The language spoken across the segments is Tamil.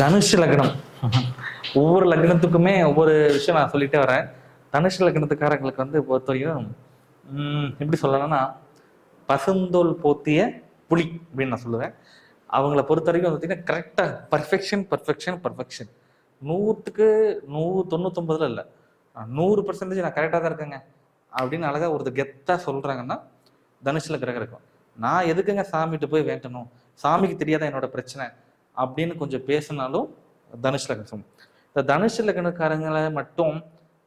தனுஷ் லக்னம். ஒவ்வொரு லக்னத்துக்குமே ஒவ்வொரு விஷயம் நான் சொல்லிட்டே வரேன். தனுஷ் லக்னத்துக்காரங்களுக்கு வந்து பொறுத்தவரையும் உம், எப்படி சொல்லலாம்னா பசுந்தோல் போத்திய புலி அப்படின்னு நான் சொல்லுவேன். அவங்கள பொறுத்த வரைக்கும் பார்த்தீங்கன்னா கரெக்டாக பர்ஃபெக்ஷன் பர்ஃபெக்ஷன் பர்ஃபெக்ஷன் நூற்றுக்கு நூறு தொண்ணூத்தொம்பதுல இல்லை. நூறு பர்சன்டேஜ் நான் கரெக்டாக தான் இருக்கேங்க. அப்படின்னு அழகாக ஒருத்தர் கெத்தாக சொல்கிறாங்கன்னா தனுஷில் கிரகம் இருக்கும். நான் எதுக்குங்க சாமிகிட்ட போய் வேண்டணும்? சாமிக்கு தெரியாத என்னோட பிரச்சனை? அப்படின்னு கொஞ்சம் பேசினாலும் தனுஷ் லக்னம் இந்த தனுஷ் லக்னக்காரங்களை மட்டும்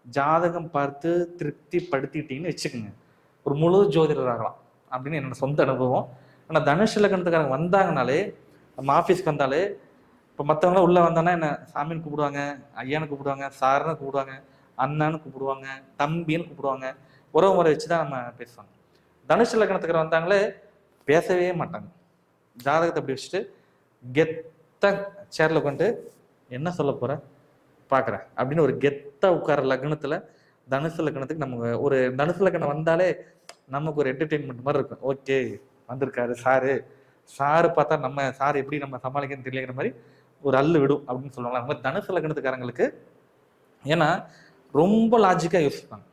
ஜாதகம் பார்த்து திருப்தி படுத்திட்டீங்கன்னு வச்சுக்கோங்க. ஒரு முழு ஜோதிடர் ஆகலாம். அப்படின்னு என்னோட சொந்த அனுபவம். ஆனால் தனுஷ் லக்னத்துக்காரங்க வந்தாங்கனாலே நம்ம ஆஃபீஸ்க்கு வந்தாலே இப்போ மற்றவங்களாம் உள்ளே வந்தோன்னா என்ன சாமின்னு கூப்பிடுவாங்க ஐயான்னு கூப்பிடுவாங்க சாருன்னு கூப்பிடுவாங்க அண்ணான்னு கூப்பிடுவாங்க தம்பின்னு கூப்பிடுவாங்க உறவு முறை வச்சு தான் நம்ம பேசுவாங்க. தனுஷ் லக்னத்துக்கு வந்தாங்களே பேசவே மாட்டாங்க. ஜாதகத்தை அப்படி வச்சுட்டு கெத்த சேரில் கொண்டு என்ன சொல்ல போகிற பார்க்குறேன் அப்படின்னு ஒரு கெத்த உட்கார லக்னத்தில் தனுசு லக்னத்துக்கு நமக்கு ஒரு தனுசு லக்னம் வந்தாலே நமக்கு ஒரு என்டர்டெயின்மெண்ட் மாதிரி இருக்கும். ஓகே. வந்திருக்காரு சாரு. சாரு பார்த்தா நம்ம சார் எப்படி நம்ம சமாளிக்கன்னு தெரியலங்கிற மாதிரி ஒரு அல்லு விடும் அப்படின்னு சொல்லுவாங்க. அந்த மாதிரி தனுசு லக்னத்துக்காரங்களுக்கு ஏன்னா ரொம்ப லாஜிக்காக யோசிப்பாங்க.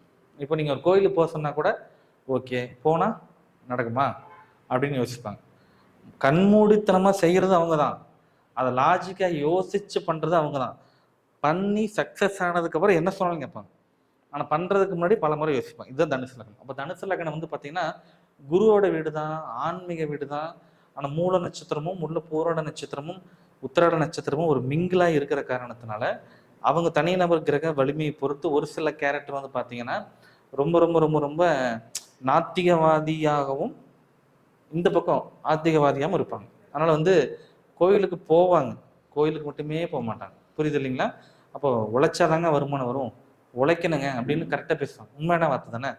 இப்போ நீங்கள் ஒரு கோயிலுக்கு போக சொன்னால் கூட ஓகே போனால் நடக்குமா? அப்படின்னு யோசிப்பாங்க. கண்மூடித்தனமாக செய்கிறது அவங்க தான் அதை லாஜிக்காக யோசித்து பண்ணுறது அவங்க தான் பண்ணி சக்ஸஸ் ஆனதுக்கப்புறம் என்ன சொன்னாலும் கேட்பாங்க. ஆனால் பண்ணுறதுக்கு முன்னாடி பல முறை யோசிப்பாங்க. இதுதான் தனுசு லக்னம். அப்போ தனுசு லக்னம் வந்து பார்த்தீங்கன்னா குருவோட வீடு தான் ஆன்மீக வீடு தான் ஆனால் மூல நட்சத்திரமும் உள்ள போராட நட்சத்திரமும் உத்திராட நட்சத்திரமும் ஒரு மிங்கிலாக இருக்கிற காரணத்தினால அவங்க தனிநபர் கிரக வலிமையை பொறுத்து ஒரு சில கேரக்டர் வந்து பார்த்தீங்கன்னா ரொம்ப ரொம்ப ரொம்ப ரொம்ப நாத்திகவாதியாகவும் இந்த பக்கம் ஆத்திகவாதியாகவும் இருப்பாங்க. அதனால் வந்து கோயிலுக்கு போவாங்க. கோயிலுக்கு மட்டுமே போக மாட்டாங்க. புரியுது இல்லைங்களா? அப்போ உழைச்சாதாங்க வருமானம் வரும். உழைக்கணுங்க அப்படின்னு கரெக்டாக பேசுவாங்க. உண்மையான வார்த்தை தானே?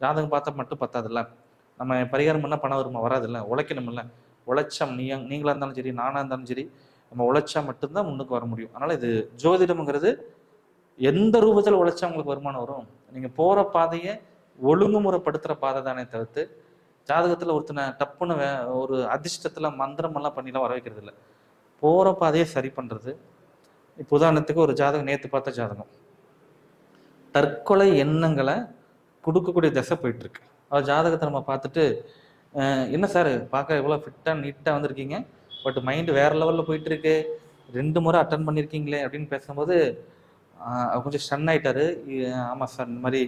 ஜாதகம் பார்த்தா மட்டும் பத்தாதுல்ல? நம்ம பரிகாரம் பண்ணால் பணம் வருமா? வராதுல்ல. உழைக்கணும்ல. உழைச்சா நீ நீங்களாக இருந்தாலும் சரி நானாக இருந்தாலும் சரி நம்ம உழைச்சா மட்டும்தான் முன்னுக்கு வர முடியும். அதனால் இது ஜோதிடம்ங்கிறது எந்த ரூபத்தில் உழைச்சா உங்களுக்கு வருமானம் வரும்? நீங்கள் போகிற பாதையை ஒழுங்குமுறைப்படுத்துகிற பாதை தானே தவிர்த்து ஜாதகத்தில் ஒருத்தனை டப்புன்னு வே- ஒரு அதிர்ஷ்டத்தில் மந்திரமெல்லாம் பண்ணிலாம் வர வைக்கிறது இல்லை. போகிற பாதையை சரி பண்ணுறது இப்போ உதாரணத்துக்கு ஒரு ஜாதகம் நேற்று பார்த்த ஜாதகம். தற்கொலை எண்ணங்களை கொடுக்கக்கூடிய திசை போயிட்டுருக்கு அவர் ஜாதகத்தை நம்ம பார்த்துட்டு என்ன சார் பார்க்க எவ்வளோ ஃபிட்டாக நீட்டாக வந்திருக்கீங்க? பட் மைண்டு வேற லெவலில் போயிட்டு இருக்கு ரெண்டு முறை அட்டன் பண்ணியிருக்கீங்களே அப்படின்னு பேசும்போது அவர் கொஞ்சம் ஸ்டன் ஆயிட்டாரு. ஆமாம் சார் இந்த மாதிரி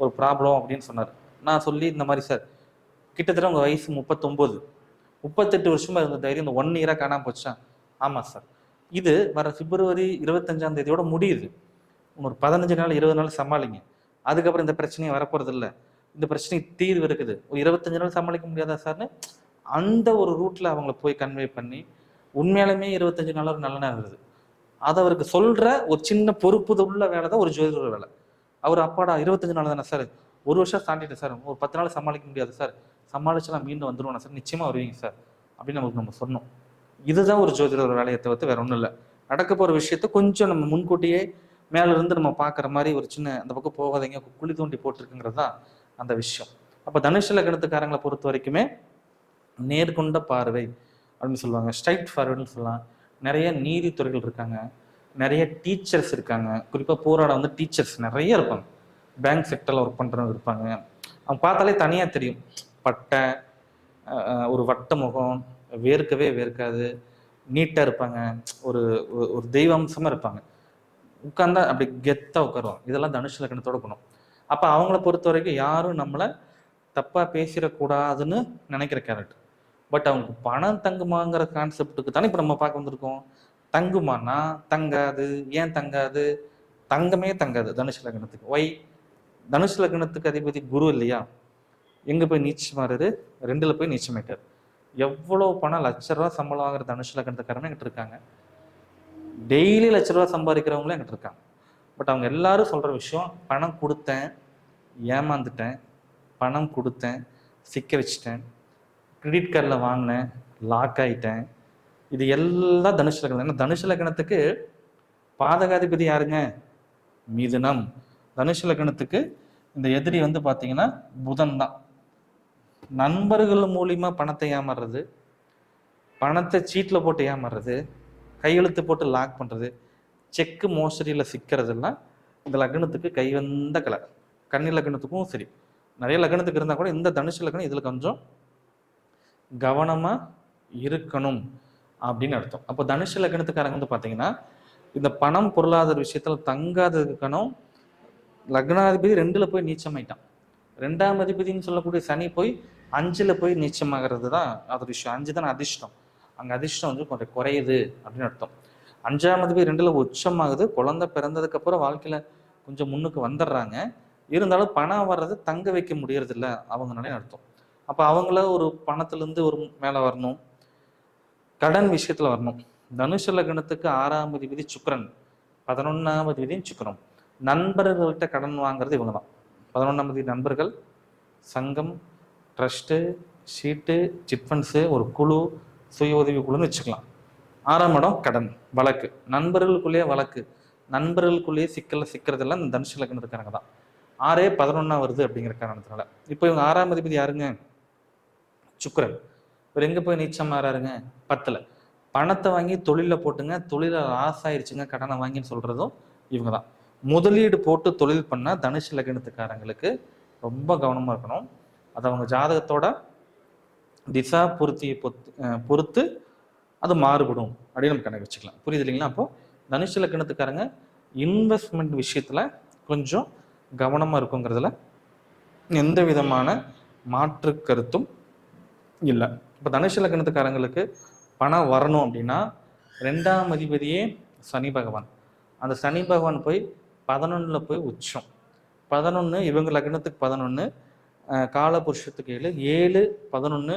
ஒரு ப்ராப்ளம் அப்படின்னு சொன்னார். நான் சொல்லி இந்த மாதிரி சார் கிட்டத்தட்ட உங்கள் வயசு முப்பத்தொம்போது. முப்பத்தெட்டு வருஷமாக இருந்த தைரியம் இந்த ஒன் இயராக காணாம போச்சா? ஆமாம் சார். இது வர பிப்ரவரி இருபத்தஞ்சாம் தேதியோட முடியுது. ஒரு பதினஞ்சு நாள் இருபது நாள் சமாளிங்க. அதுக்கப்புறம் இந்த பிரச்சனையும் வரப்போகிறது இல்லை இந்த பிரச்சனை தீர்வு இருக்குது. ஒரு இருபத்தஞ்சு நாள் சமாளிக்க முடியாதா சார்னு அந்த ஒரு ரூட்ல அவங்கள போய் கன்வே பண்ணி உண்மையாலுமே இருபத்தஞ்சு நாள் ஒரு நல்ல நேரம் இருக்குது அதை அவருக்கு சொல்ற ஒரு சின்ன பொறுப்பு உள்ள வேலை தான் ஒரு ஜோதிடர் வேலை. அவர் அப்பாடா இருபத்தஞ்சு நாள் தானே சார் ஒரு வருஷம் தாண்டிட்டேன் சார் ஒரு பத்து நாள் சமாளிக்க முடியாது சார் சமாளிச்சு மீண்டும் வந்துருவேன் சார் நிச்சயமா வருவீங்க சார் அப்படின்னு நமக்கு நம்ம சொன்னோம். இதுதான் ஒரு ஜோதிடர் வேலையை தவிர்த்து வேற ஒன்றும் இல்லை. நடக்க போற விஷயத்த கொஞ்சம் நம்ம முன்கூட்டியே மேல இருந்து நம்ம பார்க்குற மாதிரி ஒரு சின்ன அந்த பக்கம் போகாதீங்க. குழி தோண்டி போட்டிருக்குங்கிறது தான் அந்த விஷயம். அப்போ தனுஷ லக்னத்துக்காரங்களை பொறுத்த வரைக்குமே நேர்கொண்ட பார்வை அப்படின்னு சொல்லுவாங்க. ஸ்ட்ரைட் ஃபார்வர்டுன்னு சொல்லலாம். நிறைய நீதித்துறைகள் இருக்காங்க. நிறைய டீச்சர்ஸ் இருக்காங்க. குறிப்பாக போராட வந்து டீச்சர்ஸ் நிறைய இருப்பாங்க. பேங்க் செக்டரில் ஒர்க் பண்ணுறவங்க இருப்பாங்க. அவங்க பார்த்தாலே தனியாக தெரியும். பட்டை ஒரு வட்ட முகம் வேர்க்கவே வேர்க்காது. நீட்டாக இருப்பாங்க. ஒரு ஒரு- ஒரு தெய்வம்சமாக இருப்பாங்க. உட்காந்தா அப்படி கெத்தாக உட்காருவாங்க. இதெல்லாம் தனுஷ் லக்னத்தோட குணம். அப்போ அவங்கள பொறுத்த வரைக்கும் யாரும் நம்மளை தப்பாக பேசிடக்கூடாதுன்னு நினைக்கிற கேரக்டர் பட் அவங்களுக்கு பணம் தங்குமாங்கிற கான்செப்டுக்கு தானே இப்போ நம்ம பார்க்க வந்திருக்கோம். தங்குமானா தங்காது ஏன் தங்காது? தங்கமே தங்காது தனுஷ் லக்னத்துக்கு. ஒய் தனுஷ் லக்னத்துக்கு அதிபதி குரு இல்லையா? எங்கே போய் நீச்சமாறாரு ரெண்டில் போய் நீச்சமாயிட்டார் எவ்வளோ பணம் லட்ச ரூபா சம்பளம் வாங்குற தனுஷ் லக்னத்துக்காரங்க எங்கிட்ட இருக்காங்க. டெய்லி லட்ச ரூபா சம்பாதிக்கிறவங்களும் எங்கிட்ட இருக்காங்க. பட் அவங்க எல்லாரும் சொல்கிற விஷயம் பணம் கொடுத்தேன் ஏமாந்துட்டேன் பணம் கொடுத்தேன் சிக்க வச்சிட்டேன் கிரெடிட் கார்டில் வாங்கினேன் லாக் ஆயிட்டேன். இது எல்லாம் தனுஷ் லக்னம் ஏன்னா தனுஷ் லக்னத்துக்கு பாதகாதிபதி யாருங்க? மிதுனம். தனுஷ் லக்னத்துக்கு இந்த எதிரி வந்து பார்த்தீங்கன்னா புதன் தான். நண்பர்கள் மூலியமா பணத்தை ஏமாறுறது பணத்தை சீட்டில் போட்டு ஏமாறுறது கையெழுத்து போட்டு லாக் பண்ணுறது செக்கு மோசடியில் சிக்கிறதெல்லாம் இந்த லக்னத்துக்கு கைவந்த கலை. கன்னி லக்னத்துக்கும் சரி. நிறைய லக்னத்துக்கு இருந்தால் கூட இந்த தனுஷ் லக்னம் இதில் கொஞ்சம் கவனமாக இருக்கணும் அப்படின்னு அர்த்தம். அப்போ தனுஷ் லக்னத்துக்காரங்க வந்து பார்த்தீங்கன்னா இந்த பணம் பொருளாதார விஷயத்தில் தங்காததுக்கணும் லக்னாதிபதி ரெண்டில் போய் நீச்சமாயிட்டான். ரெண்டாம் அதிபதின்னு சொல்லக்கூடிய சனி போய் அஞ்சில் போய் நீச்சமாகிறது தான் அது விஷயம். அஞ்சு தான் அதிர்ஷ்டம். அங்கே அதிர்ஷ்டம் வந்து கொஞ்சம் குறையுது அப்படின்னு அர்த்தம். அஞ்சாம் அதிபதி ரெண்டுல உச்சமாகுது. குழந்தை பிறந்ததுக்கு அப்புறம் வாழ்க்கையில கொஞ்சம் முன்னுக்கு வந்துடுறாங்க. இருந்தாலும் பணம் வர்றது தங்க வைக்க முடியறது இல்ல அவங்கனாலே அர்த்தம். அப்ப அவங்கள ஒரு பணத்துலேருந்து ஒரு மேல வரணும். கடன் விஷயத்துல வரணும். தனுஷ லக்னத்துக்கு ஆறாம் விதி சுக்கரன் பதினொன்றாவது விதியும் சுக்கரம் நண்பர்கள்ட்ட கடன் வாங்குறது இவங்க தான் பதினொன்றாம் தேதி நண்பர்கள் சங்கம் ட்ரஸ்ட்டு ஷீட்டு சிட் ஃபண்ட்ஸு ஒரு குழு சுய உதவி குழுன்னு வச்சுக்கலாம். ஆறாம் இடம் கடன் வழக்கு. நண்பர்களுக்குள்ளேயே வழக்கு. நண்பர்களுக்குள்ளேயே சிக்கல சிக்கிறதெல்லாம் இந்த தனுஷ லக்னத்துக்காரங்க தான். ஆறே பதினொன்னா வருது அப்படிங்கிற காரணத்தினால. இப்போ இவங்க ஆறாம் அதிபதி யாருங்க? சுக்கரன். இவர் எங்கே போய் நீச்சம் மாறாருங்க பத்தில். பணத்தை வாங்கி தொழிலில் போட்டுங்க தொழிலை லாஸ் ஆயிடுச்சுங்க கடனை வாங்கின்னு சொல்கிறதும் இவங்க தான். முதலீடு போட்டு தொழில் பண்ணால் தனுஷ் லக்னத்துக்காரங்களுக்கு ரொம்ப கவனமாக இருக்கணும். அது அவங்க ஜாதகத்தோட திசா பொருத்தியை பொத்து பொறுத்து அது மாறுபடும் அப்படின்னு நம்ம கணக்கு வச்சுக்கலாம். புரியுது இல்லைங்களா? அப்போ தனுஷ் லக்கணத்துக்காரங்க இன்வெஸ்ட்மெண்ட் விஷயத்துல கொஞ்சம் கவனமா இருக்குங்கிறதுல எந்த விதமான மாற்று கருத்தும் இல்லை. இப்போ தனுஷ லக்னத்துக்காரங்களுக்கு பணம் வரணும் அப்படின்னா ரெண்டாம் அதிபதியே சனி பகவான். அந்த சனி பகவான் போய் பதினொன்றில் போய் உச்சம். பதினொன்று இவங்க லக்னத்துக்கு பதினொன்று காலபுருஷத்துக்கு ஏழு ஏழு பதினொன்று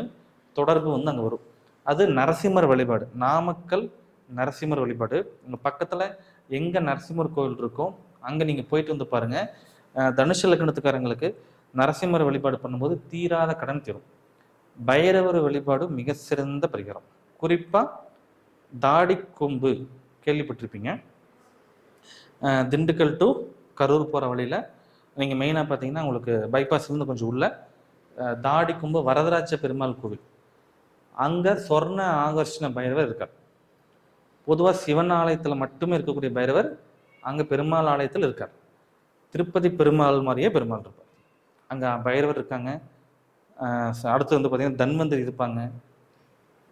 தொடர்பு வந்து அங்கே வரும். அது நரசிம்மர் வழிபாடு. நாமக்கல் நரசிம்மர் வழிபாடு. உங்கள் பக்கத்தில் எங்கே நரசிம்மர் கோவில் இருக்கோ அங்கே நீங்கள் போயிட்டு வந்து பாருங்கள் தனுஷ லக்னத்துக்காரங்களுக்கு நரசிம்மர் வழிபாடு பண்ணும்போது தீராத கடன் தீரும். பைரவர் வழிபாடு மிக சிறந்த பரிகாரம். குறிப்பாக தாடி கொம்பு கேள்விப்பட்டிருப்பீங்க. திண்டுக்கல் டு கரூர் போகிற வழியில் நீங்கள் மெயினாக பார்த்தீங்கன்னா உங்களுக்கு பைபாஸ்லேருந்து கொஞ்சம் உள்ள தாடி கொம்பு வரதராஜ பெருமாள் கோவில். அங்கே சொர்ண ஆகர்ஷண பைரவர் இருக்கார். பொதுவாக சிவன் ஆலயத்தில் மட்டுமே இருக்கக்கூடிய பைரவர் அங்கே பெருமாள் ஆலயத்தில் இருக்கார். திருப்பதி பெருமாள் மாதிரியே பெருமாள் இருப்பார். அங்கே பைரவர் இருக்காங்க. அடுத்து வந்து பார்த்திங்கன்னா தன்வந்தரி இருப்பாங்க.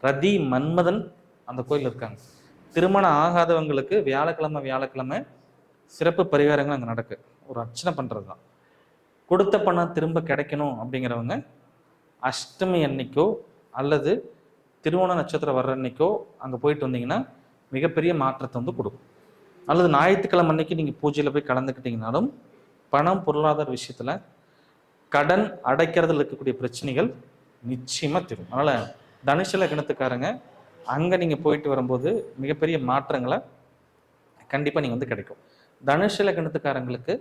ரதி மன்மதன் அந்த கோயில் இருக்காங்க. திருமணம் ஆகாதவங்களுக்கு வியாழக்கிழமை வியாழக்கிழமை சிறப்பு பரிகாரங்கள் அங்கே நடக்கு. ஒரு அர்ச்சனை பண்ணுறது தான் கொடுத்த பணம் திரும்ப கிடைக்கணும் அப்படிங்கிறவங்க அஷ்டமி அன்னைக்கோ அல்லது திருவோண நட்சத்திரம் வர்ற அன்னைக்கோ அங்கே போயிட்டு வந்தீங்கன்னா மிகப்பெரிய மாற்றத்தை வந்து கொடுக்கும். அல்லது ஞாயிற்றுக்கிழமை அன்னைக்கு நீங்கள் பூஜையில் போய் கலந்துக்கிட்டீங்கனாலும் பணம் பொருளாதார விஷயத்தில் கடன் அடைக்கிறதுல இருக்கக்கூடிய பிரச்சனைகள் நிச்சயமாக தீரும். அதனால் தனுஷ லக்னத்துக்காரங்க அங்கே நீங்கள் போயிட்டு வரும்போது மிகப்பெரிய மாற்றங்களை கண்டிப்பாக நீங்கள் வந்து கிடைக்கும். தனுஷ லக்னத்துக்காரங்களுக்கு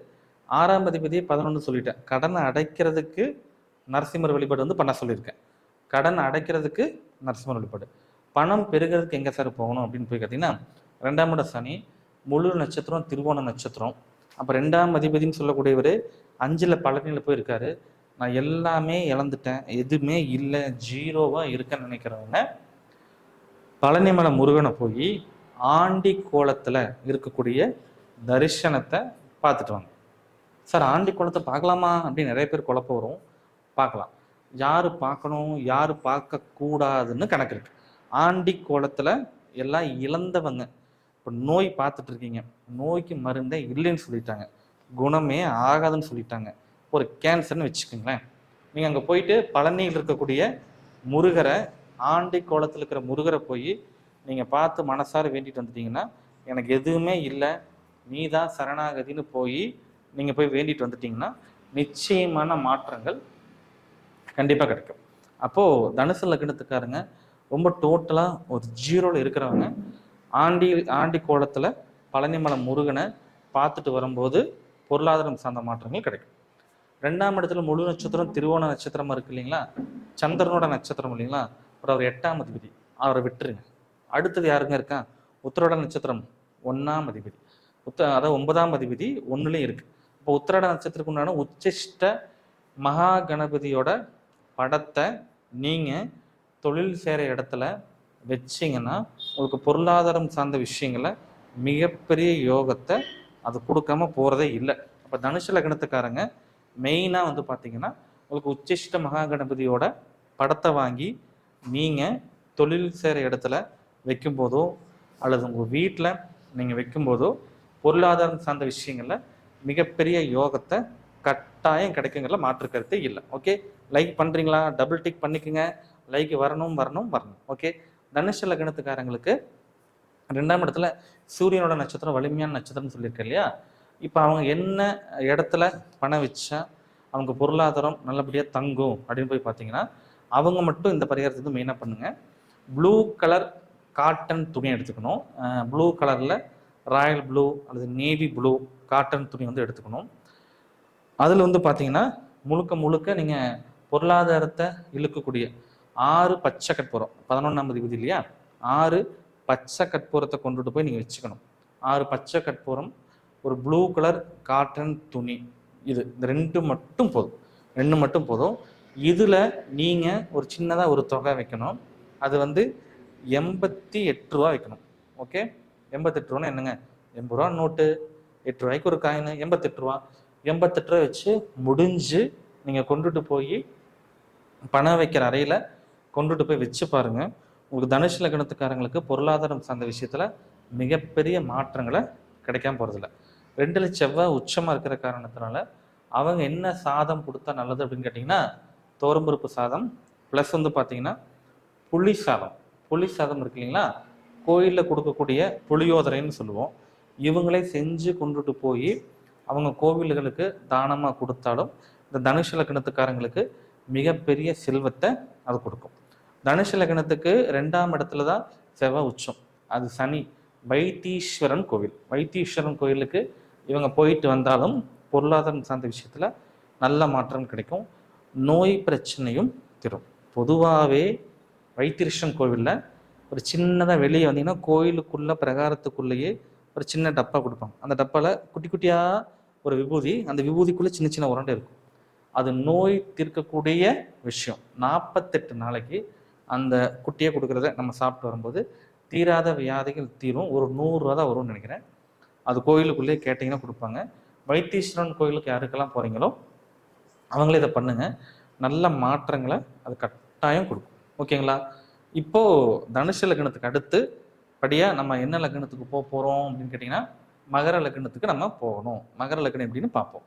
ஆறாம் அதிபதியே பதினொன்று சொல்லிட்டேன். கடனை அடைக்கிறதுக்கு நரசிம்மர் வழிபாடு வந்து பண்ண சொல்லியிருக்கேன். கடன் அடைக்கிறதுக்கு நரசிம்மர் வழிபாடு. பணம் பெருகிறதுக்கு எங்கே சார் போகணும் அப்படின்னு போய் கேட்டிங்கன்னா ரெண்டாம் இட சனி முழு நட்சத்திரம் திருவோண நட்சத்திரம். அப்போ ரெண்டாம் அதிபதின்னு சொல்லக்கூடியவர் அஞ்சில் பழனியில் போய் இருக்காரு நான் எல்லாமே இழந்துட்டேன். எதுவுமே இல்லை. ஜீரோவாக இருக்கேன்னு நினைக்கிறவங்க பழனிமலை முருகனை போய் ஆண்டி கோலத்தில் இருக்கக்கூடிய தரிசனத்தை பார்த்துட்டு வாங்க. சார் ஆண்டி கோலத்தை பார்க்கலாமா அப்படின்னு நிறைய பேர் குழப்பம் வரும். பார்க்கலாம். யார் பார்க்கணும் யார் பார்க்கக்கூடாதுன்னு கணக்கு இருக்கு. ஆண்டி கோலத்தில் எல்லாம் இழந்தவங்க. இப்போ நோய் பார்த்துட்டு இருக்கீங்க நோய்க்கு மருந்தே இல்லைன்னு சொல்லிட்டாங்க. குணமே ஆகாதுன்னு சொல்லிட்டாங்க. ஒரு கேன்சர்னு வச்சுக்கோங்களேன். நீங்கள் அங்கே போயிட்டு பழனியில் இருக்கக்கூடிய முருகரை ஆண்டி கோலத்தில் இருக்கிற முருகரை போய் நீங்கள் பார்த்து மனசார வேண்டிட்டு வந்துட்டீங்கன்னா எனக்கு எதுவுமே இல்லை. நீ தான் சரணாகதின்னு போய் நீங்கள் போய் வேண்டிட்டு வந்துட்டீங்கன்னா நிச்சயமான மாற்றங்கள் கண்டிப்பாக கிடைக்கும். அப்போது தனுசு லக்னத்துக்காரங்க ரொம்ப டோட்டலாக ஒரு ஜீரோவில் இருக்கிறவங்க. ஆண்டி ஆண்டி கோலத்தில் பழனிமலை முருகனை பார்த்துட்டு வரும்போது பொருளாதாரம் சார்ந்த மாற்றங்கள் கிடைக்கும். ரெண்டாம் இடத்துல முழு நட்சத்திரம் திருவோண நட்சத்திரமாக இருக்கு இல்லைங்களா? சந்திரனோட நட்சத்திரம் இல்லைங்களா? அப்புறம் அவர் எட்டாம் அதிபதி. அவரை விட்டுருங்க. அடுத்தது யாருங்க இருக்கா? உத்திரோட நட்சத்திரம் ஒன்றாம் அதிபதி. உத்த அதாவது ஒன்பதாம் அதிபதி ஒன்றுலேயும் இருக்குது இப்போ உத்திராட நட்சத்திரத்துக்கு உண்டான உச்சிஷ்ட மகா கணபதியோட படத்தை நீங்கள் தொழில் செய்கிற இடத்துல வச்சிங்கன்னா உங்களுக்கு பொருளாதாரம் சார்ந்த விஷயங்களை மிகப்பெரிய யோகத்தை அது கொடுக்காம போகிறதே இல்லை. அப்போ தனுஷ லக்னத்துக்காரங்க மெயினாக வந்து பார்த்தீங்கன்னா உங்களுக்கு உச்சிஷ்ட மகா கணபதியோட படத்தை வாங்கி நீங்கள் தொழில் செய்கிற இடத்துல வைக்கும்போதோ அல்லது உங்கள் வீட்டில் நீங்கள் வைக்கும்போதோ பொருளாதாரம் சார்ந்த விஷயங்களில் மிகப்பெரிய யோகத்தை கட்டாயம் கிடைக்குங்கிற மாற்று கருத்தே இல்லை. ஓகே லைக் பண்ணுறீங்களா டபுள் டிக் பண்ணிக்கோங்க. லைக் வரணும் வரணும் வரணும். ஓகே தனுஷ லக்னத்துக்காரங்களுக்கு ரெண்டாம் இடத்துல சூரியனோட நட்சத்திரம் வலிமையான நட்சத்திரம்னு சொல்லியிருக்கேன் இல்லையா? இப்போ அவங்க என்ன இடத்துல பணம் வச்சா அவங்க பொருளாதாரம் நல்லபடியாக தங்கும் அப்படின்னு போய் பார்த்தீங்கன்னா அவங்க மட்டும் இந்த பரிகாரத்தை மெயினாக பண்ணுங்கள் ப்ளூ கலர் காட்டன் துணி எடுத்துக்கணும். ப்ளூ கலரில் ராயல் ப்ளூ அல்லது நேவி ப்ளூ காட்டன் துணி வந்து எடுத்துக்கணும். அதில் வந்து பார்த்தீங்கன்னா முழுக்க முழுக்க நீங்கள் பொருளாதாரத்தை இழுக்கக்கூடிய ஆறு பச்சை கற்பூரம். பதினொன்றாம் விதி இல்லையா? ஆறு பச்சை கற்பூரத்தை கொண்டுட்டு போய் நீங்கள் வச்சுக்கணும். ஆறு பச்சை கற்பூரம் ஒரு ப்ளூ கலர் காட்டன் துணி. இது இந்த ரெண்டு மட்டும் போதும். ரெண்டு மட்டும் போதும். இதில் நீங்கள் ஒரு சின்னதாக ஒரு தொகை வைக்கணும். அது வந்து எண்பத்தி எட்டு ரூபா வைக்கணும். ஓகே எண்பத்தெட்டு ரூபான்னு என்னங்க? எண்பது ரூபா நோட்டு. எட்டு ரூபாய்க்கு ஒரு காயின் எண்பத்தெட்டு ரூபா. எண்பத்தெட்டு ரூபா வச்சு முடிஞ்சு நீங்கள் கொண்டுட்டு போய் பணம் வைக்கிற அறையில் கொண்டுட்டு போய் வச்சு பாருங்கள் உங்களுக்கு தனுஷ் லக்னத்துக்காரங்களுக்கு பொருளாதாரம் சார்ந்த விஷயத்தில் மிகப்பெரிய மாற்றங்களை கிடைக்காம போகிறதில்ல ரெண்டில் செவ்வாய் உச்சமாக இருக்கிற காரணத்தினால அவங்க என்ன சாதம் கொடுத்தா நல்லது அப்படின்னு கேட்டிங்கன்னா தோரம்பருப்பு சாதம் ப்ளஸ் வந்து பார்த்தீங்கன்னா புளி சாதம். புளி சாதம் இருக்கு இல்லைங்களா? கோயிலில் கொடுக்கக்கூடிய புளியோதரைன்னு சொல்லுவோம். இவங்களே செஞ்சு கொண்டுட்டு போய் அவங்க கோவில்களுக்கு தானமாக கொடுத்தாலும் இந்த தனுஷ லக்னத்துக்காரங்களுக்கு மிகப்பெரிய செல்வத்தை அது கொடுக்கும். தனுஷ லக்னத்துக்கு ரெண்டாம் இடத்துல தான் செவ்வாய் உச்சம். அது சனி. வைத்தீஸ்வரன் கோவில். வைத்தீஸ்வரன் கோயிலுக்கு இவங்க போயிட்டு வந்தாலும் பொருளாதாரம் சார்ந்த விஷயத்தில் நல்ல மாற்றம் கிடைக்கும். நோய் பிரச்சனையும் தரும். பொதுவாகவே வைத்தீஸ்வரன் கோவிலில் ஒரு சின்னதாக வெளியே வந்தீங்கன்னா கோயிலுக்குள்ளே பிரகாரத்துக்குள்ளேயே ஒரு சின்ன டப்பா கொடுப்பாங்க. அந்த டப்பாவில் குட்டி குட்டியாக ஒரு விபூதி அந்த விபூதிக்குள்ளே சின்ன சின்ன உருண்டை இருக்கும். அது நோய் தீர்க்கக்கூடிய விஷயம். நாற்பத்தெட்டு நாளைக்கு அந்த குட்டியை கொடுக்குறத நம்ம சாப்பிட்டு வரும்போது தீராத வியாதிகள் தீரும். ஒரு நூறுரூவா தான் வரும்னு நினைக்கிறேன். அது கோயிலுக்குள்ளேயே கேட்டிங்கன்னா கொடுப்பாங்க. வைத்தீஸ்வரன் கோயிலுக்கு யாருக்கெல்லாம் போகிறீங்களோ அவங்களே இதை பண்ணுங்கள் நல்ல மாற்றங்களை அது கட்டாயம் கொடுக்கும். ஓகேங்களா? இப்போது தனுஷ லக்னத்துக்கு அடுத்து படியாக நம்ம என்ன லக்னத்துக்கு போக போகிறோம் அப்படின்னு கேட்டிங்கன்னா மகர லக்னத்துக்கு நம்ம போகணும். மகர லக்னம் எப்படின்னு பார்ப்போம்.